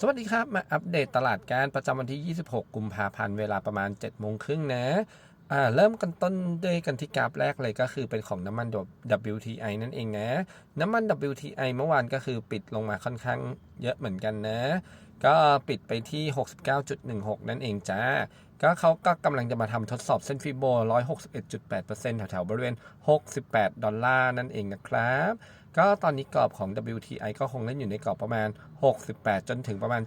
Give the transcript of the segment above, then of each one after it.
สวัสดีครับ มาอัปเดตตลาดการประจำวันที่ 26 กุมภาพันธ์เวลาประมาณ 7 โมงครึ่งนะอ่าเริ่มกันต้นด้วยกันที่กราฟแรกเลยก็คือเป็นของน้ำมัน WTI นั่นเองนะ น้ำมัน WTI เมื่อวานก็คือปิดลงมาค่อนข้างเยอะเหมือนกันนะ ก็ปิดไปที่ 69.16 นั่นเองจ้า ก็เขาก็กำลังจะมาทำทดสอบเส้นฟิโบ 161.8%แถวๆบริเวณ 68 ดอลลาร์นั่นเองนะครับ ก็ตอนนี้กรอบของ WTI ก็คงเล่นอยู่ในกรอบประมาณ 68 จนถึงประมาณ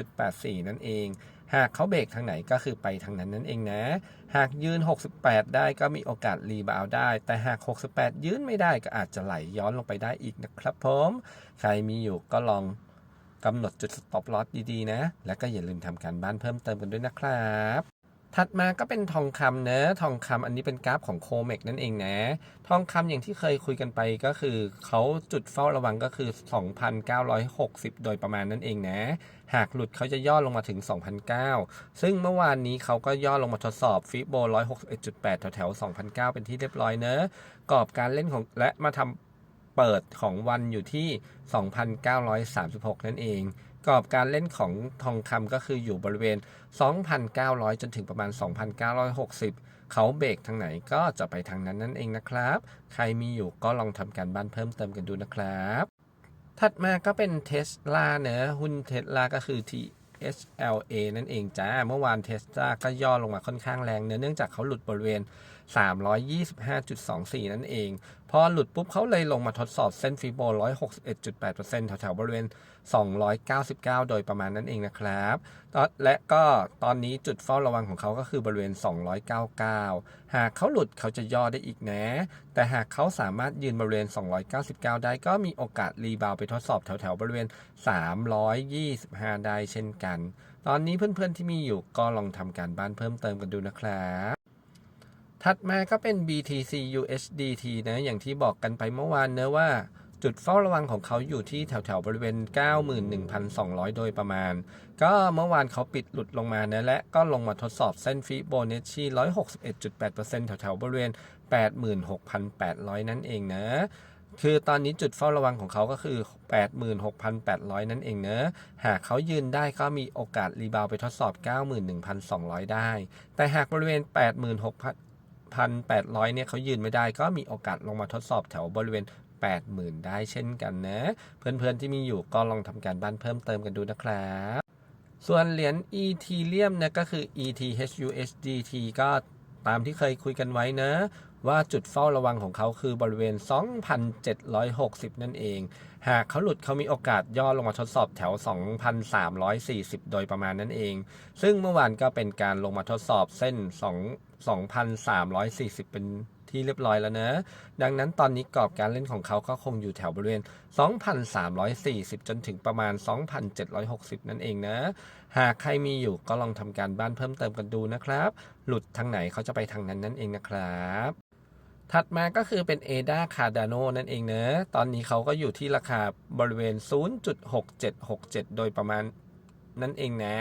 72.84 นั่นเอง หากเขาเบรกทางไหนก็คือไปทางนั้นนั่นเองนะ หากยืน 68 ได้ก็มีโอกาสรีบาวได้ แต่หาก 68 ยืนไม่ได้ก็อาจจะไหลย้อนลงไปได้อีกนะครับผม ใครมีอยู่ก็ลอง กำหนดจุด stop loss ดีๆ นะ แล้วก็อย่าลืมทำการบ้านเพิ่มเติมกันด้วยนะครับ ถัดมาก็เป็นทองคำเนอะทองคำอันนี้เป็นกราฟของโคเมกนั่นเองนะ ทองคำอย่างที่เคยคุยกันไปก็คือเขาจุดเฝ้าระวังก็คือ 2,960 โดยประมาณนั่นเองนะ หากหลุดเขาจะย่อลงมาถึง 2,009 ซึ่งเมื่อวานนี้เขาก็ย่อลงมาทดสอบฟิโบ 161.8 แถวๆ2,009 เป็นที่เรียบร้อยเนอะกรอบการเล่นของและมาทำ เปิดของวันอยู่ที่ 2,936 นั่นเองกรอบการเล่นของทองคำก็คืออยู่บริเวณ 2,900 จนถึงประมาณ 2,960 เขาเบรกทางไหนก็จะไปทางนั้นนั่นเองนะครับ ใครมีอยู่ก็ลองทำการบ้านเพิ่มเติมกันดูนะครับ ถัดมาก็เป็นเทสลาเนะหุ้นเทสลาก็คือ TSLA นั่นเองจ้า เมื่อวานเทสลาก็ย่อลงมาค่อนข้างแรงเนะเนื่องจากเขาหลุดบริเวณ 325.24 นั่นเอง พอหลุดปุ๊บเขาเลยลงมาทดสอบเส้นฟิโบ 161.8%แถวๆบริเวณ 299 โดยประมาณนั้นเองนะครับและก็ตอนนี้จุดเฝ้าระวังของเขาก็คือบริเวณ 299 หากเขาหลุดเขาจะย่อได้อีกนะ แต่หากเขาสามารถยืนบริเวณ 299 ได้ก็มีโอกาสรีบาวไปทดสอบแถวๆบริเวณ 325 ได้เช่นกัน ตอนนี้เพื่อนๆที่มีอยู่ก็ลองทำการบ้านเพิ่มเติมกันดูนะครับ ถัดมาก็เป็น BTC USDT นะ อย่างที่บอกกันไปเมื่อวานเนะว่า จุดเฝ้าระวังของเขาอยู่ที่แถวๆ บริเวณ 91,200 โดยประมาณ ก็เมื่อวานเขาปิดหลุดลงมานะ และก็ลงมาทดสอบเส้นฟิโบนัชชี 161.8%แถวๆ บริเวณ 86,800 นั่นเองนะคือตอนนี้จุดเฝ้าระวังของเขาก็คือ 86,800 นั่นเองเนอะ หากเขายืนได้ก็มีโอกาสรีบาวไปทดสอบ 91,200 ได้ แต่หากบริเวณ 6,800 เนี่ยเขายืนไม่ได้ ก็มีโอกาสลงมาทดสอบแถวบริเวณ 80,000 ได้เช่นกันนะ เพื่อนๆที่มีอยู่ก็ลองทำการบ้านเพิ่มเติมกันดูนะครับส่วนเหรียญ Ethereum เนี่ยก็คือ ETHUSDT ก็ตามที่เคยคุยกันไว้นะ ว่าจุดเฝ้าระวังของเขาคือบริเวณ 2,760 นั่นเอง หากเขาหลุดเขามีโอกาสย่อลงมาทดสอบแถว 2,340 โดยประมาณนั้นเอง ซึ่งเมื่อวานก็เป็นการลงมาทดสอบเส้น 2 2,340 เป็นที่เรียบร้อยแล้วนะ ดังนั้นตอนนี้กรอบการเล่นของเขาก็คงอยู่แถวบริเวณ 2,340 จนถึงประมาณ 2,760 นั่นเองนะ หากใครมีอยู่ก็ลองทำการบ้านเพิ่มเติมกันดูนะครับ หลุดทางไหนเขาจะไปทางนั้นนั่นเองนะครับถัดมาก็คือเป็น ADA Cardano นั่นเองเนะ ตอนนี้เขาก็อยู่ที่ราคาบริเวณ 0.6767 โดยประมาณนั่นเองนะ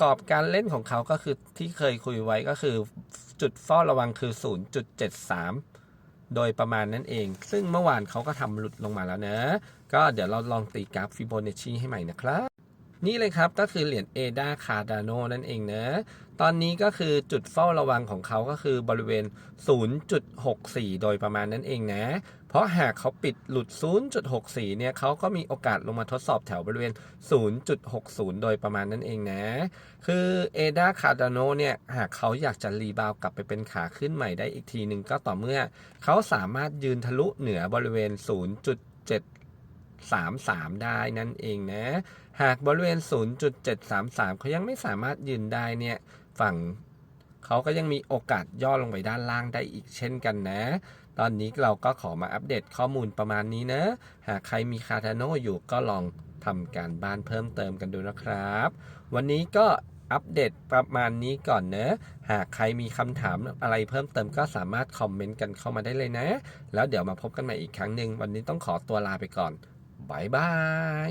กรอบการเล่นของเขาก็คือที่เคยคุยไว้ก็คือจุดเฝ้าระวังคือ 0.73 โดยประมาณนั่นเอง ซึ่งเมื่อวานเขาก็ทำหลุดลงมาแล้วนะ ก็เดี๋ยวเราลองตีกราฟฟิโบนัชชีให้ใหม่นะครับ นี่เลยครับก็คือเหรียญ ADA Cardano นั่นเองนะตอนนี้ก็คือจุดเฝ้าระวังของเขาก็คือบริเวณ 0.64 โดยประมาณนั้นเองนะ เพราะหากเขาปิดหลุด 0.64 เนี่ยเขาก็มีโอกาสลงมาทดสอบแถวบริเวณ 0.60 โดยประมาณนั้นเองนะ คือ ADA Cardano เนี่ยหากเขาอยากจะรีบาวกลับไปเป็นขาขึ้นใหม่ได้อีกทีหนึ่งก็ต่อเมื่อ เขาสามารถยืนทะลุเหนือบริเวณ 0.7 0.33 ได้นั่นเองนะ หากบริเวณ 0.733 เขายังไม่สามารถยืนได้เนี่ยฝั่งเขาก็ยังมีโอกาสย่อลงไปด้านล่างได้อีกเช่นกันนะ ตอนนี้เราก็ขอมาอัปเดตข้อมูลประมาณนี้นะ หากใครมีคาทาโนอยู่ก็ลองทำการบ้านเพิ่มเติมกันดูนะครับ วันนี้ก็อัปเดตประมาณนี้ก่อนเนะหากใครมีคำถามอะไรเพิ่มเติมก็สามารถคอมเมนต์กันเข้ามาได้เลยนะ แล้วเดี๋ยวมาพบกันใหม่อีกครั้งหนึ่ง วันนี้ต้องขอตัวลาไปก่อน บายบาย